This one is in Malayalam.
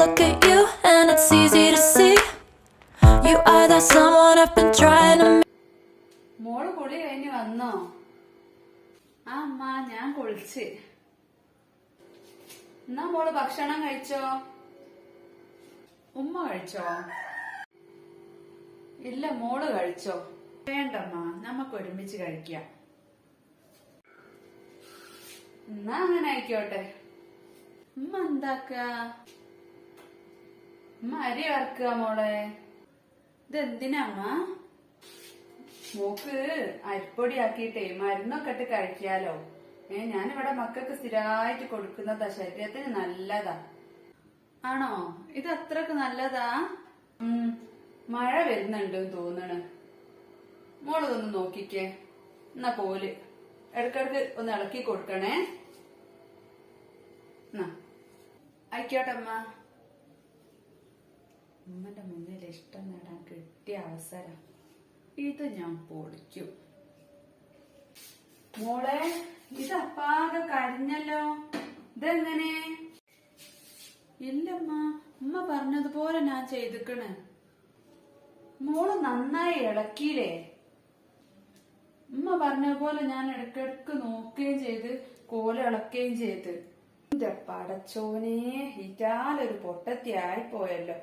look at you, and it's easy to see. You are that someone I've been trying to മോൾ കുളി കഴിഞ്ഞ് വന്നോ? ആ അമ്മ ഞാൻ കുളിച്ച്. എന്നാ മോൾ ഭക്ഷണം കഴിച്ചോ? ഉമ്മ കഴിച്ചോ? ഇല്ല മോൾ കഴിച്ചോ? വേണ്ടമ്മ നമുക്ക് ഒരുമിച്ച് കഴിക്കാം. എന്നാ അങ്ങനെ ആയിക്കോട്ടെ. ഉമ്മ എന്താക്ക? ഉമ്മ അരി വറക്കുക മോളെ. ഇതെന്തിനാ അമ്മ മോക്ക് അരിപ്പൊടി ആക്കിയിട്ടേ മരുന്നൊക്കെ ഇട്ട് കഴിക്കാലോ. ഏ ഞാനിവിടെ മക്കൾക്ക് സ്ഥിരമായിട്ട് കൊടുക്കുന്നതാ. ശരീരത്തിന് നല്ലതാ. ആണോ? ഇത് അത്രയ്ക്ക് നല്ലതാ? ഉം മഴ വരുന്നുണ്ട് തോന്നണ്. മോളതൊന്ന് നോക്കിക്കേ. എന്നാ പോൽ. ഇടക്കിടക്ക് ഒന്ന് ഇളക്കി കൊടുക്കണേ. ആയിക്കോട്ടമ്മ ഉമ്മന്റെ മുന്നിൽ ഇഷ്ടം നേടാൻ കിട്ടിയ അവസരം ഇത് ഞാൻ പൊളിക്കും മോളെ ഇത് അപ്പാകെ കരിഞ്ഞല്ലോ. ഇതെങ്ങനെ? ഇല്ലമ്മ ഉമ്മ പറഞ്ഞതുപോലെ ഞാൻ ചെയ്തിക്കണ്. മോൾ നന്നായി ഇളക്കിയില്ലേ? ഉമ്മ പറഞ്ഞതുപോലെ ഞാൻ ഇടക്കിടക്ക് നോക്കുകയും ചെയ്ത് കോല ഇളക്കുകയും ചെയ്ത്. പടച്ചോനെ ഇറ്റാലൊരു പൊട്ടത്തി ആയിപ്പോയല്ലോ.